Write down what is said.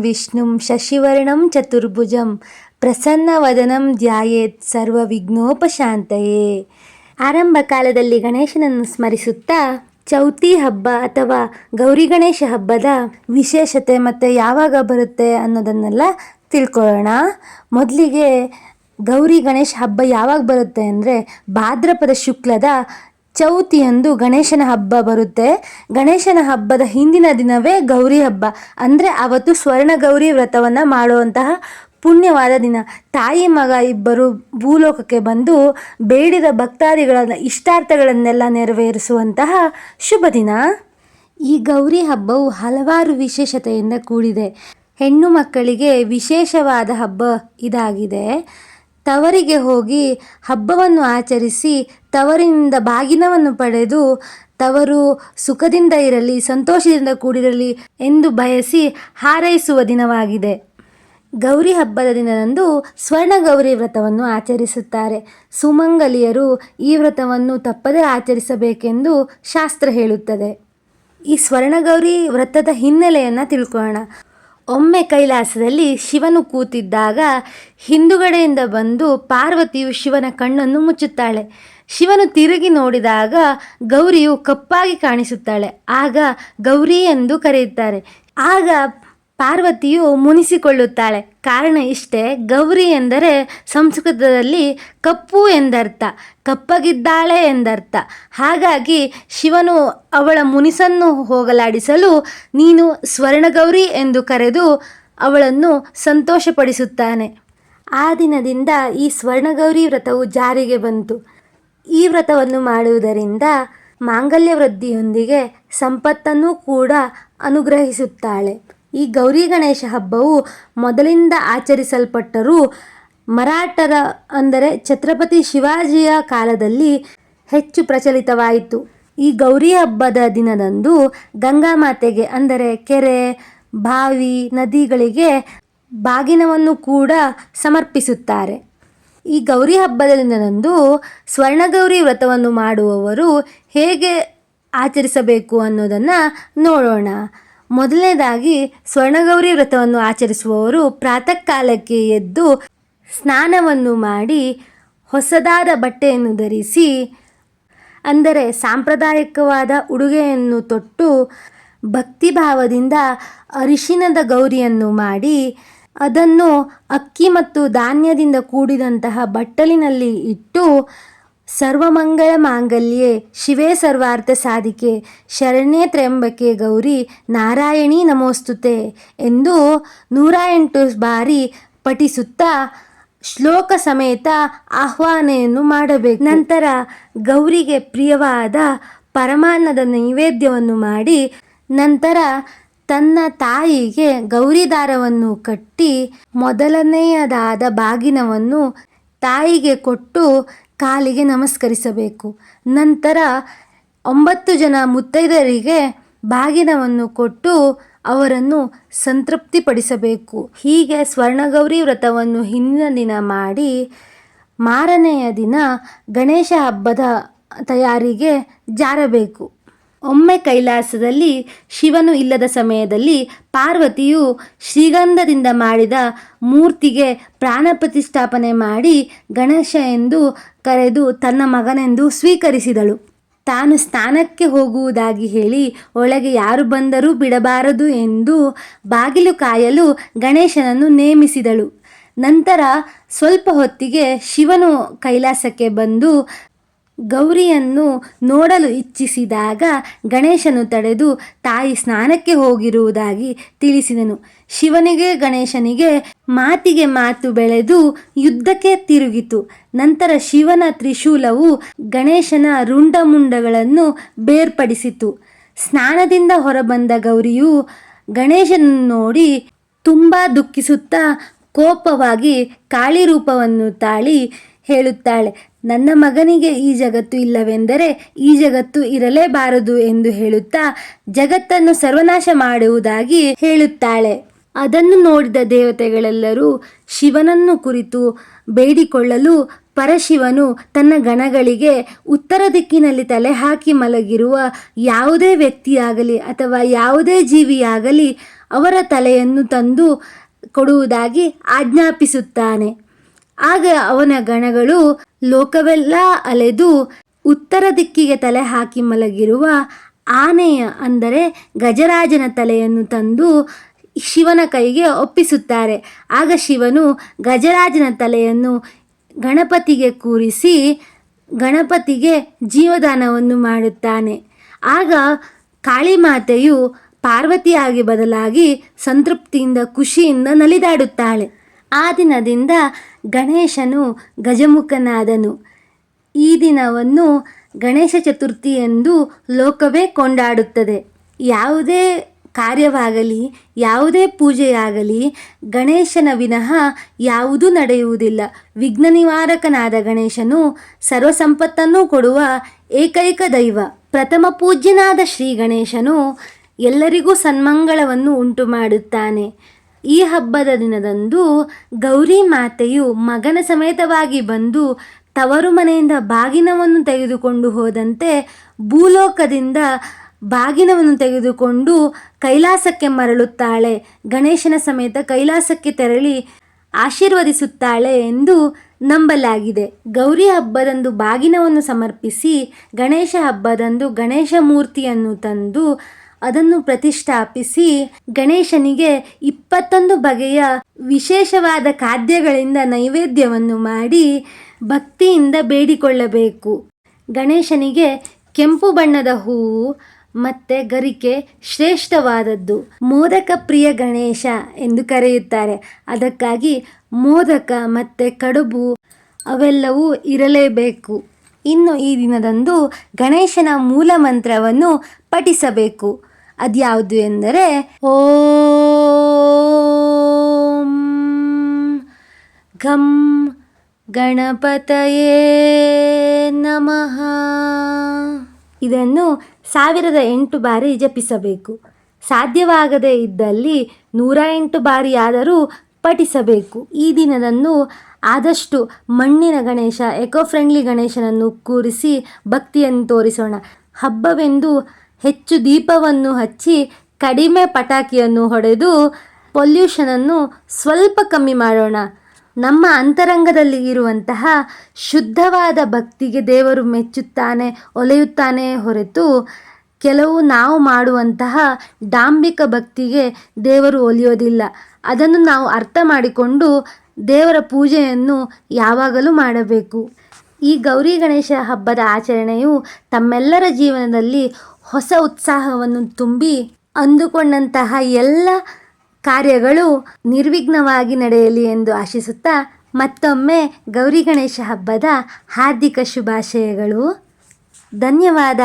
ವಿಷ್ಣುಂ ಶಶಿವರ್ಣಂ ಚತುರ್ಭುಜಂ ಪ್ರಸನ್ನವದನಂ ಧ್ಯಾಯೇತ್ ಸರ್ವವಿಘ್ನೋಪಶಾಂತಯೇ ಆರಂಭ ಕಾಲದಲ್ಲಿ ಗಣೇಶನನ್ನು ಸ್ಮರಿಸುತ್ತಾ ಚೌತಿ ಹಬ್ಬ ಅಥವಾ ಗೌರಿ ಗಣೇಶ ಹಬ್ಬದ ವಿಶೇಷತೆ ಮತ್ತು ಯಾವಾಗ ಬರುತ್ತೆ ಅನ್ನೋದನ್ನೆಲ್ಲ ತಿಳ್ಕೊಳ್ಳೋಣ. ಮೊದಲಿಗೆ ಗೌರಿ ಗಣೇಶ ಹಬ್ಬ ಯಾವಾಗ ಬರುತ್ತೆ ಅಂದರೆ ಭಾದ್ರಪದ ಶುಕ್ಲದ ಚೌತಿಯಂದು ಗಣೇಶನ ಹಬ್ಬ ಬರುತ್ತೆ. ಗಣೇಶನ ಹಬ್ಬದ ಹಿಂದಿನ ದಿನವೇ ಗೌರಿ ಹಬ್ಬ. ಅಂದರೆ ಅವತ್ತು ಸ್ವರ್ಣ ಗೌರಿ ವ್ರತವನ್ನು ಮಾಡುವಂತಹ ಪುಣ್ಯವಾದ ದಿನ. ತಾಯಿ ಮಗ ಇಬ್ಬರು ಭೂಲೋಕಕ್ಕೆ ಬಂದು ಬೇಡಿದ ಭಕ್ತಾದಿಗಳ ಇಷ್ಟಾರ್ಥಗಳನ್ನೆಲ್ಲ ನೆರವೇರಿಸುವಂತಹ ಶುಭ ದಿನ. ಈ ಗೌರಿ ಹಬ್ಬವು ಹಲವಾರು ವಿಶೇಷತೆಯಿಂದ ಕೂಡಿದೆ. ಹೆಣ್ಣು ಮಕ್ಕಳಿಗೆ ವಿಶೇಷವಾದ ಹಬ್ಬ ಇದಾಗಿದೆ. ತವರಿಗೆ ಹೋಗಿ ಹಬ್ಬವನ್ನು ಆಚರಿಸಿ ತವರಿನಿಂದ ಬಾಗಿನವನ್ನು ಪಡೆದು ತವರು ಸುಖದಿಂದ ಇರಲಿ, ಸಂತೋಷದಿಂದ ಕೂಡಿರಲಿ ಎಂದು ಬಯಸಿ ಹಾರೈಸುವ ದಿನವಾಗಿದೆ. ಗೌರಿ ಹಬ್ಬದ ದಿನದಂದು ಸ್ವರ್ಣ ಗೌರಿ ವ್ರತವನ್ನು ಆಚರಿಸುತ್ತಾರೆ. ಸುಮಂಗಲಿಯರು ಈ ವ್ರತವನ್ನು ತಪ್ಪದೇ ಆಚರಿಸಬೇಕೆಂದು ಶಾಸ್ತ್ರ ಹೇಳುತ್ತದೆ. ಈ ಸ್ವರ್ಣಗೌರಿ ವ್ರತದ ಹಿನ್ನೆಲೆಯನ್ನು ತಿಳ್ಕೊಳ್ಳೋಣ. ಒಮ್ಮೆ ಕೈಲಾಸದಲ್ಲಿ ಶಿವನು ಕೂತಿದ್ದಾಗ ಹಿಂದುಗಡೆಯಿಂದ ಬಂದು ಪಾರ್ವತಿಯು ಶಿವನ ಕಣ್ಣನ್ನು ಮುಚ್ಚುತ್ತಾಳೆ. ಶಿವನು ತಿರುಗಿ ನೋಡಿದಾಗ ಗೌರಿಯು ಕಪ್ಪಾಗಿ ಕಾಣಿಸುತ್ತಾಳೆ. ಆಗ ಗೌರಿ ಎಂದು ಕರೆಯುತ್ತಾರೆ. ಆಗ ಪಾರ್ವತಿಯು ಮುನಿಸಿಕೊಳ್ಳುತ್ತಾಳೆ. ಕಾರಣ ಇಷ್ಟೇ, ಗೌರಿ ಎಂದರೆ ಸಂಸ್ಕೃತದಲ್ಲಿ ಕಪ್ಪು ಎಂದರ್ಥ, ಕಪ್ಪಗಿದ್ದಾಳೆ ಎಂದರ್ಥ. ಹಾಗಾಗಿ ಶಿವನು ಅವಳ ಮುನಿಸನ್ನು ಹೋಗಲಾಡಿಸಲು ನೀನು ಸ್ವರ್ಣಗೌರಿ ಎಂದು ಕರೆದು ಅವಳನ್ನು ಸಂತೋಷಪಡಿಸುತ್ತಾನೆ. ಆ ದಿನದಿಂದ ಈ ಸ್ವರ್ಣಗೌರಿ ವ್ರತವು ಜಾರಿಗೆ ಬಂತು. ಈ ವ್ರತವನ್ನು ಮಾಡುವುದರಿಂದ ಮಾಂಗಲ್ಯ ವೃದ್ಧಿಯೊಂದಿಗೆ ಸಂಪತ್ತನ್ನು ಕೂಡ ಅನುಗ್ರಹಿಸುತ್ತಾಳೆ. ಈ ಗೌರಿ ಗಣೇಶ ಹಬ್ಬವು ಮೊದಲಿಂದ ಆಚರಿಸಲ್ಪಟ್ಟರೂ ಮರಾಠರ, ಅಂದರೆ ಛತ್ರಪತಿ ಶಿವಾಜಿಯ ಕಾಲದಲ್ಲಿ ಹೆಚ್ಚು ಪ್ರಚಲಿತವಾಯಿತು. ಈ ಗೌರಿ ಹಬ್ಬದ ದಿನದಂದು ಗಂಗಾ ಮಾತೆಗೆ, ಅಂದರೆ ಕೆರೆ, ಬಾವಿ, ನದಿಗಳಿಗೆ ಬಾಗಿನವನ್ನು ಕೂಡ ಸಮರ್ಪಿಸುತ್ತಾರೆ. ಈ ಗೌರಿ ಹಬ್ಬದ ದಿನದಂದು ಸ್ವರ್ಣಗೌರಿ ವ್ರತವನ್ನು ಮಾಡುವವರು ಹೇಗೆ ಆಚರಿಸಬೇಕು ಅನ್ನೋದನ್ನು ನೋಡೋಣ. ಮೊದಲನೇದಾಗಿ ಸ್ವರ್ಣಗೌರಿ ವ್ರತವನ್ನು ಆಚರಿಸುವವರು ಪ್ರಾತಃ ಕಾಲಕ್ಕೆ ಎದ್ದು ಸ್ನಾನವನ್ನು ಮಾಡಿ ಹೊಸದಾದ ಬಟ್ಟೆಯನ್ನು ಧರಿಸಿ, ಅಂದರೆ ಸಾಂಪ್ರದಾಯಿಕವಾದ ಉಡುಗೆಯನ್ನು ತೊಟ್ಟು ಭಕ್ತಿಭಾವದಿಂದ ಅರಿಶಿನದ ಗೌರಿಯನ್ನು ಮಾಡಿ, ಅದನ್ನು ಅಕ್ಕಿ ಮತ್ತು ಧಾನ್ಯದಿಂದ ಕೂಡಿದಂತಹ ಬಟ್ಟಲಿನಲ್ಲಿ ಇಟ್ಟು ಸರ್ವಮಂಗಳ ಮಾಂಗಲ್ಯೆ ಶಿವೇ ಸರ್ವಾರ್ಥ ಸಾಧಿಕೆ, ಶರಣ್ಯೇ ತ್ರ್ಯಂಬಕೆ ಗೌರಿ ನಾರಾಯಣಿ ನಮೋಸ್ತುತೆ ಎಂದು ನೂರ ಎಂಟು ಬಾರಿ ಪಠಿಸುತ್ತಾ ಶ್ಲೋಕ ಸಮೇತ ಆಹ್ವಾನೆಯನ್ನು ಮಾಡಬೇಕು. ನಂತರ ಗೌರಿಗೆ ಪ್ರಿಯವಾದ ಪರಮಾನ್ನದ ನೈವೇದ್ಯವನ್ನು ಮಾಡಿ, ನಂತರ ತನ್ನ ತಾಯಿಗೆ ಗೌರಿ ದಾರವನ್ನು ಕಟ್ಟಿ, ಮೊದಲನೆಯದಾದ ಬಾಗಿನವನ್ನು ತಾಯಿಗೆ ಕೊಟ್ಟು ಕಾಲಿಗೆ ನಮಸ್ಕರಿಸಬೇಕು. ನಂತರ ಒಂಬತ್ತು ಜನ ಮುತ್ತೈದರಿಗೆ ಬಾಗಿನವನ್ನು ಕೊಟ್ಟು ಅವರನ್ನು ಸಂತೃಪ್ತಿಪಡಿಸಬೇಕು. ಹೀಗೆ ಸ್ವರ್ಣಗೌರಿ ವ್ರತವನ್ನು ಹಿಂದಿನ ದಿನ ಮಾಡಿ ಮಾರನೆಯ ದಿನ ಗಣೇಶ ಹಬ್ಬದ ತಯಾರಿಗೆ ಜಾರಬೇಕು. ಒಮ್ಮೆ ಕೈಲಾಸದಲ್ಲಿ ಶಿವನು ಇಲ್ಲದ ಸಮಯದಲ್ಲಿ ಪಾರ್ವತಿಯು ಶ್ರೀಗಂಧದಿಂದ ಮಾಡಿದ ಮೂರ್ತಿಗೆ ಪ್ರಾಣ ಪ್ರತಿಷ್ಠಾಪನೆ ಮಾಡಿ ಗಣೇಶ ಎಂದು ಕರೆದು ತನ್ನ ಮಗನೆಂದು ಸ್ವೀಕರಿಸಿದಳು. ತಾನು ಸ್ನಾನಕ್ಕೆ ಹೋಗುವುದಾಗಿ ಹೇಳಿ ಒಳಗೆ ಯಾರು ಬಂದರೂ ಬಿಡಬಾರದು ಎಂದು ಬಾಗಿಲು ಕಾಯಲು ಗಣೇಶನನ್ನು ನೇಮಿಸಿದಳು. ನಂತರ ಸ್ವಲ್ಪ ಹೊತ್ತಿಗೆ ಶಿವನು ಕೈಲಾಸಕ್ಕೆ ಬಂದು ಗೌರಿಯನ್ನು ನೋಡಲು ಇಚ್ಛಿಸಿದಾಗ ಗಣೇಶನು ತಡೆದು ತಾಯಿ ಸ್ನಾನಕ್ಕೆ ಹೋಗಿರುವುದಾಗಿ ತಿಳಿಸಿದನು. ಶಿವನಿಗೆ ಗಣೇಶನಿಗೆ ಮಾತಿಗೆ ಮಾತು ಬೆಳೆದು ಯುದ್ಧಕ್ಕೆ ತಿರುಗಿತು. ನಂತರ ಶಿವನ ತ್ರಿಶೂಲವು ಗಣೇಶನ ರುಂಡಮುಂಡಗಳನ್ನು ಬೇರ್ಪಡಿಸಿತು. ಸ್ನಾನದಿಂದ ಹೊರಬಂದ ಗೌರಿಯು ಗಣೇಶನನ್ನು ನೋಡಿ ತುಂಬ ದುಃಖಿಸುತ್ತಾ ಕೋಪವಾಗಿ ಕಾಳಿ ರೂಪವನ್ನು ತಾಳಿ ಹೇಳುತ್ತಾಳೆ. ನನ್ನ ಮಗನಿಗೆ ಈ ಜಗತ್ತು ಇಲ್ಲವೆಂದರೆ ಈ ಜಗತ್ತು ಇರಲೇಬಾರದು ಎಂದು ಹೇಳುತ್ತಾ ಜಗತ್ತನ್ನು ಸರ್ವನಾಶ ಮಾಡುವುದಾಗಿ ಹೇಳುತ್ತಾಳೆ. ಅದನ್ನು ನೋಡಿದ ದೇವತೆಗಳೆಲ್ಲರೂ ಶಿವನನ್ನು ಕುರಿತು ಬೇಡಿಕೊಳ್ಳಲು ಪರಶಿವನು ತನ್ನ ಗಣಗಳಿಗೆ ಉತ್ತರ ದಿಕ್ಕಿನಲ್ಲಿ ತಲೆ ಹಾಕಿ ಮಲಗಿರುವ ಯಾವುದೇ ವ್ಯಕ್ತಿಯಾಗಲಿ ಅಥವಾ ಯಾವುದೇ ಜೀವಿಯಾಗಲಿ ಅವರ ತಲೆಯನ್ನು ತಂದು ಕೊಡುವುದಾಗಿ ಆಜ್ಞಾಪಿಸುತ್ತಾನೆ. ಆಗ ಅವನ ಗಣಗಳು ಲೋಕವೆಲ್ಲ ಅಲೆದು ಉತ್ತರ ದಿಕ್ಕಿಗೆ ತಲೆ ಹಾಕಿ ಮಲಗಿರುವ ಆನೆಯ ಅಂದರೆ ಗಜರಾಜನ ತಲೆಯನ್ನು ತಂದು ಶಿವನ ಕೈಗೆ ಒಪ್ಪಿಸುತ್ತಾರೆ. ಆಗ ಶಿವನು ಗಜರಾಜನ ತಲೆಯನ್ನು ಗಣಪತಿಗೆ ಕೂರಿಸಿ ಗಣಪತಿಗೆ ಜೀವದಾನವನ್ನು ಮಾಡುತ್ತಾನೆ. ಆಗ ಕಾಳಿಮಾತೆಯು ಪಾರ್ವತಿಯಾಗಿ ಬದಲಾಗಿ ಸಂತೃಪ್ತಿಯಿಂದ ಖುಷಿಯಿಂದ ನಲಿದಾಡುತ್ತಾಳೆ. ಆ ದಿನದಿಂದ ಗಣೇಶನು ಗಜಮುಖನಾದನು. ಈ ದಿನವನ್ನು ಗಣೇಶ ಚತುರ್ಥಿ ಎಂದು ಲೋಕವೇ ಕೊಂಡಾಡುತ್ತದೆ. ಯಾವುದೇ ಕಾರ್ಯವಾಗಲಿ, ಯಾವುದೇ ಪೂಜೆಯಾಗಲಿ ಗಣೇಶನ ವಿನಃ ಯಾವುದೂ ನಡೆಯುವುದಿಲ್ಲ. ವಿಘ್ನ ನಿವಾರಕನಾದ ಗಣೇಶನು ಸರ್ವಸಂಪತ್ತನ್ನು ಕೊಡುವ ಏಕೈಕ ದೈವ. ಪ್ರಥಮ ಪೂಜ್ಯನಾದ ಶ್ರೀ ಗಣೇಶನು ಎಲ್ಲರಿಗೂ ಸನ್ಮಂಗಳವನ್ನು ಉಂಟು ಮಾಡುತ್ತಾನೆ ಈ ಹಬ್ಬದ ದಿನದಂದು ಗೌರಿ ಮಾತೆಯು ಮಗನ ಸಮೇತವಾಗಿ ಬಂದು ತವರು ಮನೆಯಿಂದ ಬಾಗಿನವನ್ನು ತೆಗೆದುಕೊಂಡು ಹೋದಂತೆ ಭೂಲೋಕದಿಂದ ಬಾಗಿನವನ್ನು ತೆಗೆದುಕೊಂಡು ಕೈಲಾಸಕ್ಕೆ ಮರಳುತ್ತಾಳೆ. ಗಣೇಶನ ಸಮೇತ ಕೈಲಾಸಕ್ಕೆ ತೆರಳಿ ಆಶೀರ್ವದಿಸುತ್ತಾಳೆ ಎಂದು ನಂಬಲಾಗಿದೆ. ಗೌರಿ ಹಬ್ಬದಂದು ಬಾಗಿನವನ್ನು ಸಮರ್ಪಿಸಿ ಗಣೇಶ ಹಬ್ಬದಂದು ಗಣೇಶ ಮೂರ್ತಿಯನ್ನು ತಂದು ಅದನ್ನು ಪ್ರತಿಷ್ಠಾಪಿಸಿ ಗಣೇಶನಿಗೆ ಇಪ್ಪತ್ತೊಂದು ಬಗೆಯ ವಿಶೇಷವಾದ ಖಾದ್ಯಗಳಿಂದ ನೈವೇದ್ಯವನ್ನು ಮಾಡಿ ಭಕ್ತಿಯಿಂದ ಬೇಡಿಕೊಳ್ಳಬೇಕು. ಗಣೇಶನಿಗೆ ಕೆಂಪು ಬಣ್ಣದ ಹೂವು ಮತ್ತು ಗರಿಕೆ ಶ್ರೇಷ್ಠವಾದದ್ದು. ಮೋದಕ ಪ್ರಿಯ ಗಣೇಶ ಎಂದು ಕರೆಯುತ್ತಾರೆ. ಅದಕ್ಕಾಗಿ ಮೋದಕ ಮತ್ತು ಕಡುಬು ಅವೆಲ್ಲವೂ ಇರಲೇಬೇಕು. ಇನ್ನು ಈ ದಿನದಂದು ಗಣೇಶನ ಮೂಲ ಮಂತ್ರವನ್ನು ಪಠಿಸಬೇಕು. ಅದ್ಯಾವುದು ಎಂದರೆ ಓಂ ಘಂ ಗಣಪತಯೇ ನಮಃ. ಇದನ್ನು ಸಾವಿರದ ಎಂಟು ಬಾರಿ ಜಪಿಸಬೇಕು. ಸಾಧ್ಯವಾಗದೇ ಇದ್ದಲ್ಲಿ ನೂರ ಎಂಟು ಬಾರಿಯಾದರೂ ಪಠಿಸಬೇಕು. ಈ ದಿನದಂದು ಆದಷ್ಟು ಮಣ್ಣಿನ ಗಣೇಶ ಎಕೋ ಫ್ರೆಂಡ್ಲಿ ಗಣೇಶನನ್ನು ಕೂರಿಸಿ ಭಕ್ತಿಯನ್ನು ತೋರಿಸೋಣ. ಹಬ್ಬವೆಂದು ಹೆಚ್ಚು ದೀಪವನ್ನು ಹಚ್ಚಿ ಕಡಿಮೆ ಪಟಾಕಿಯನ್ನು ಹೊಡೆದು ಪೊಲ್ಯೂಷನನ್ನು ಸ್ವಲ್ಪ ಕಮ್ಮಿ ಮಾಡೋಣ. ನಮ್ಮ ಅಂತರಂಗದಲ್ಲಿ ಇರುವಂತಹ ಶುದ್ಧವಾದ ಭಕ್ತಿಗೆ ದೇವರು ಮೆಚ್ಚುತ್ತಾನೆ, ಒಲೆಯುತ್ತಾನೆ ಹೊರತು ಕೆಲವು ನಾವು ಮಾಡುವಂತಹ ಡಾಂಬಿಕ ಭಕ್ತಿಗೆ ದೇವರು ಒಲಿಯೋದಿಲ್ಲ. ಅದನ್ನು ನಾವು ಅರ್ಥ ಮಾಡಿಕೊಂಡು ದೇವರ ಪೂಜೆಯನ್ನು ಯಾವಾಗಲೂ ಮಾಡಬೇಕು. ಈ ಗೌರಿ ಗಣೇಶ ಹಬ್ಬದ ಆಚರಣೆಯು ತಮ್ಮೆಲ್ಲರ ಜೀವನದಲ್ಲಿ ಹೊಸ ಉತ್ಸಾಹವನ್ನು ತುಂಬಿ ಅಂದುಕೊಂಡಂತಹ ಎಲ್ಲ ಕಾರ್ಯಗಳು ನಿರ್ವಿಘ್ನವಾಗಿ ನಡೆಯಲಿ ಎಂದು ಆಶಿಸುತ್ತಾ ಮತ್ತೊಮ್ಮೆ ಗೌರಿ ಗಣೇಶ ಹಬ್ಬದ ಹಾರ್ದಿಕ ಶುಭಾಶಯಗಳು. ಧನ್ಯವಾದ.